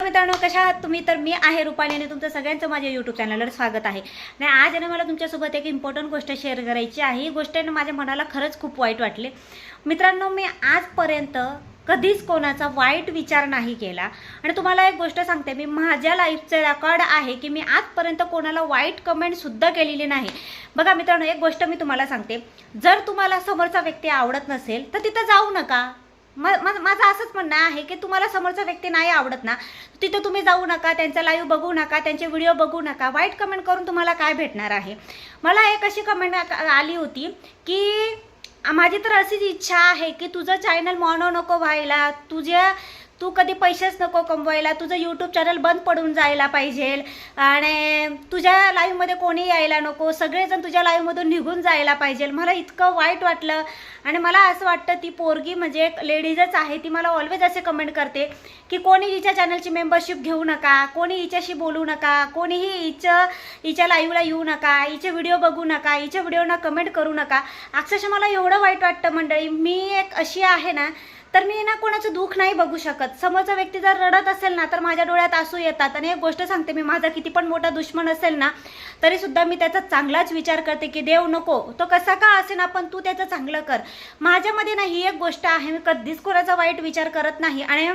मित्रांनो कशा आहात तुम्ही? तर मी आहे रुपाली आणि तुमचं सगळ्यांचं माझ्या यूट्यूब चॅनलवर स्वागत आहे. आणि आज ना मला तुमच्यासोबत एक इम्पॉर्टंट गोष्ट शेअर करायची आहे. ही गोष्ट माझ्या मनाला खरंच खूप वाईट वाटले. मित्रांनो मी आजपर्यंत कधीच कोणाचा वाईट विचार नाही केला. आणि तुम्हाला एक गोष्ट सांगते मी माझ्या लाईफचं रेकॉर्ड आहे की मी आजपर्यंत कोणाला वाईट कमेंटसुद्धा केलेली नाही. बघा मित्रांनो एक गोष्ट मी तुम्हाला सांगते. जर तुम्हाला समोरचा व्यक्ती आवडत नसेल तर तिथं जाऊ नका. माझं असंच म्हणणं आहे की तुम्हाला समोरचा व्यक्ती नाही आवडत ना तिथं तुम्ही जाऊ नका त्यांचा लाईव्ह बघू नका त्यांचे व्हिडिओ बघू नका वाईट कमेंट करून तुम्हाला काय भेटणार आहे? मला एक अशी कमेंट आली होती की माझी तर अशीच इच्छा आहे की तुझं चॅनल मॉनो नको व्हायला तुझ्या तू कधी पैसेच नको कमवायला. तुझं यूट्यूब चॅनल बंद पडून जायला पाहिजे. आणि तुझ्या लाईव्हमध्ये कोणी यायला नको. सगळेजण तुझ्या लाईव्हमधून निघून जायला पाहिजे. मला इतकं वाईट वाटलं. आणि मला असं वाटतं ती पोरगी म्हणजे एक लेडीजच आहे. ती मला ऑलवेज असे कमेंट करते की कोणी हिच्या चॅनलची मेंबरशिप घेऊ नका. कोणी हिच्याशी बोलू नका. कोणीही हिचं हिच्या लाईव्हला येऊ नका. हिचे व्हिडिओ बघू नका. हिच्या व्हिडिओना कमेंट करू नका. अक्षरशः मला एवढं वाईट वाटतं मंडळी. मी एक अशी आहे ना तर मी ना कोणाचं दुःख नाही बघू शकत. समोरचा व्यक्ती जर रडत असेल ना तर माझ्या डोळ्यात आसू येतात. आणि एक गोष्ट सांगते मी माझा किती पण मोठा दुश्मन असेल ना तरी सुद्धा मी त्याचा चांगलाच विचार करते की देव नको तो कसा का असेल ना पण तू त्याचं चांगलं कर. माझ्यामध्ये ना ही एक गोष्ट आहे मी कधीच कोणाचा वाईट विचार करत नाही. आणि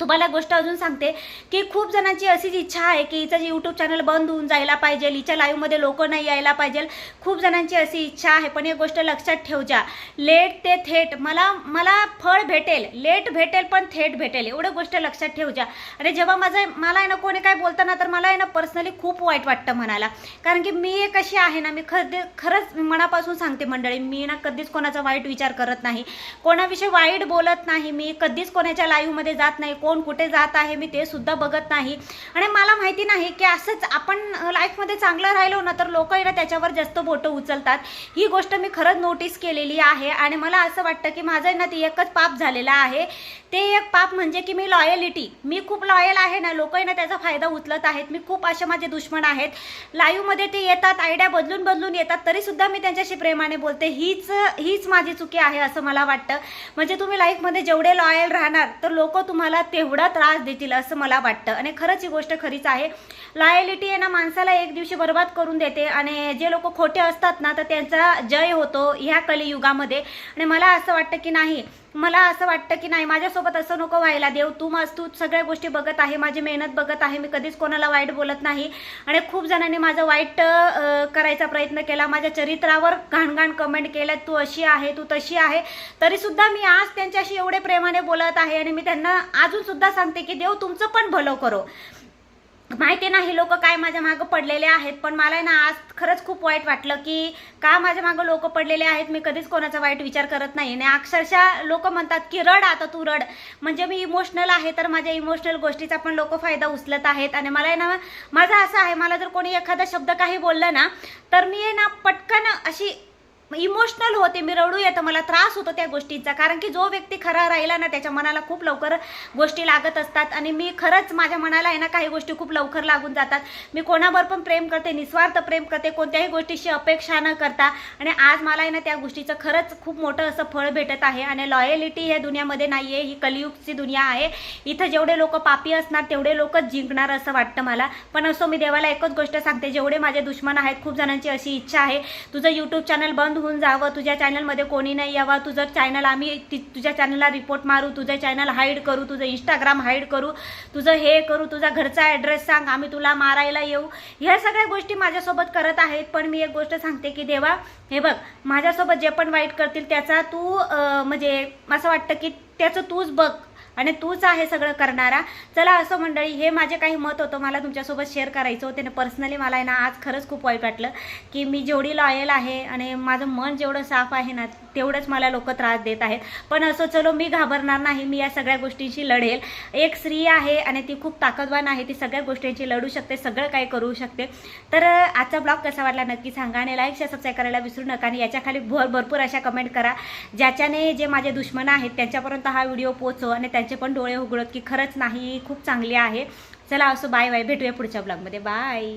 तुम्हाला गोष्ट अजून सांगते की खूप जणांची अशीच इच्छा आहे की हिचं जे यूट्यूब चॅनल बंद होऊन जायला पाहिजे हिच्या लाईव्हमध्ये लोक नाही यायला पाहिजे. खूप जणांची अशी इच्छा आहे पण एक गोष्ट लक्षात ठेवजा लेट ते थेट मला मला फळ भेटेल लेट भेटेल पण थेट भेटेल एवढं गोष्ट लक्षात ठेवजा. आणि जेव्हा माझं मला आहे ना कोणी काय बोलताना तर मला आहे ना पर्सनली खूप वाईट वाटतं म्हणाला कारण की मी एक अशी आहे ना मी खरं खरंच मनापासून सांगते मंडळी मी ना कधीच कोणाचा वाईट विचार करत नाही. कोणाविषयी वाईट बोलत नाही मी कधीच कोणाच्या लाईव्हमध्ये जात नाही कोण कुठे जात आहे मी ते सुद्धा बघत नाही. आणि मला माहिती नाही की असंच आपण लाईफमध्ये चांगलं राहिलो ना तर लोक ना त्याच्यावर जास्त बोटं उचलतात. ही गोष्ट मी खरंच नोटीस केलेली आहे. आणि मला असं वाटतं की माझं ना ती एकच पाप झालेला आहे. ते एक पाप म्हणजे की मी लॉयलिटी मी खूप लॉयल आहे ना लोक ना त्याचा फायदा उचलत आहेत. मी खूप असे माझे दुश्मन आहेत. लाईव्हमध्ये ते येतात आयडिया बदलून बदलून येतात. तरीसुद्धा मी त्यांच्याशी प्रेमाने बोलते. हीच हीच माझी चुकी आहे असं मला वाटतं. म्हणजे तुम्ही लाईफमध्ये जेवढे लॉयल राहणार तर लोक तुम्हाला तेवढा त्रास देतील असं मला वाटतं. आणि खरंच ही गोष्ट खरीच आहे. लॉयलिटी आहे ना माणसाला एक दिवशी बर्बाद करून देते आणि जे लोक खोटे असतात ना तर त्यांचा जय होतो ह्या कलियुगामध्ये. आणि मला असं वाटतं की नाही मला असं वाटतं की नाही माझ्यासोबत असं नको व्हायला. देव तू मग तू सगळ्या गोष्टी बघत आहे माझी मेहनत बघत आहे. मी कधीच कोणाला वाईट बोलत नाही. आणि खूप जणांनी माझं वाईट करायचा प्रयत्न केला. माझ्या चरित्रावर घाणघाण कमेंट केल्या तू अशी आहे तू तशी आहे. तरीसुद्धा मी आज त्यांच्याशी एवढे प्रेमाने बोलत आहे आणि मी त्यांना अजूनसुद्धा सांगते की देव तुमचं पण भलं करो. माहिती नाही लोक काय माझ्या मागं पडलेले आहेत पण मला ना आज खरंच खूप वाईट वाटलं की का माझ्या मागं लोक पडलेले आहेत मी कधीच कोणाचा वाईट विचार करत नाही. आणि अक्षरशः लोक म्हणतात की रड आता तू रड. म्हणजे मी इमोशनल आहे तर माझ्या इमोशनल गोष्टीचा पण लोक फायदा उचलत आहेत. आणि मला आहे ना माझं असं आहे मला जर कोणी एखादा शब्द काही बोललं ना तर मी आहे ना पटकन अशी इमोशनल होते मी रडू येतं मला त्रास होतो त्या गोष्टींचा. कारण की जो व्यक्ती खरा राहिला ना त्याच्या मनाला खूप लवकर गोष्टी लागत असतात. आणि मी खरंच माझ्या मनाला आहे ना काही गोष्टी खूप लवकर लागून जातात. मी कोणावर पण प्रेम करते निस्वार्थ प्रेम करते कोणत्याही गोष्टीशी अपेक्षा न करता. आणि आज मला आहे ना त्या गोष्टीचं खरंच खूप मोठं असं फळ भेटत आहे. आणि लॉयलिटी हे दुनियामध्ये नाही आहे ही कलियुगची दुनिया आहे. इथं जेवढे लोक पापी असणार तेवढे लोकच जिंकणार असं वाटतं मला. पण असो मी देवाला एकच गोष्ट सांगते जेवढे माझे दुश्मन आहेत खूप जणांची अशी इच्छा आहे. तुझं यूट्यूब चॅनल बंद होऊन जावं तुझ्या चॅनलमध्ये कोणी नाही यावं तुझं चॅनल आम्ही ति- तुझ्या चॅनलला रिपोर्ट मारू तुझं चॅनल हाईड करू तुझं इंस्टाग्राम हाईड करू तुझं हे करू तुझा घरचा ॲड्रेस सांग आम्ही तुला मारायला येऊ. ह्या सगळ्या गोष्टी माझ्यासोबत करत आहेत पण मी एक गोष्ट सांगते की देवा हे बघ माझ्यासोबत जे पण वाईट करतील त्याचा तू म्हणजे असं वाटतं की त्याचं तूच बघ. आणि तूच आहे सगळं करणारा. चला असं मंडळी हे माझे काही मत होतं. मला तुमच्यासोबत शेअर करायचं होतं. पर्सनली मला आहे ना आज खरंच खूप वाईट वाटलं की मी जेवढी लॉयल आहे आणि माझं मन जेवढं साफ आहे ना तेवढंच मला लोक त्रास देत आहेत. पण असं चलो मी घाबरणार नाही मी या सगळ्या गोष्टींशी लढेल. एक स्त्री आहे आणि ती खूप ताकदवान आहे ती सगळ्या गोष्टींची लढू शकते सगळं काही करू शकते. तर आजचा ब्लॉग कसा वाटला नक्की सांगा आणि लाईक शेअर सबस्क्राईब करायला विसरू नका आणि याच्याखाली भर भरपूर अशा कमेंट करा ज्याच्याने जे माझे दुश्मन आहेत त्यांच्यापर्यंत हा व्हिडिओ पोचव आणि त्यांचे पण डोळे उघडत की खरंच नाही खूप चांगली आहे. चला असं बाय बाय भेटूया पुढच्या ब्लॉगमध्ये. बाय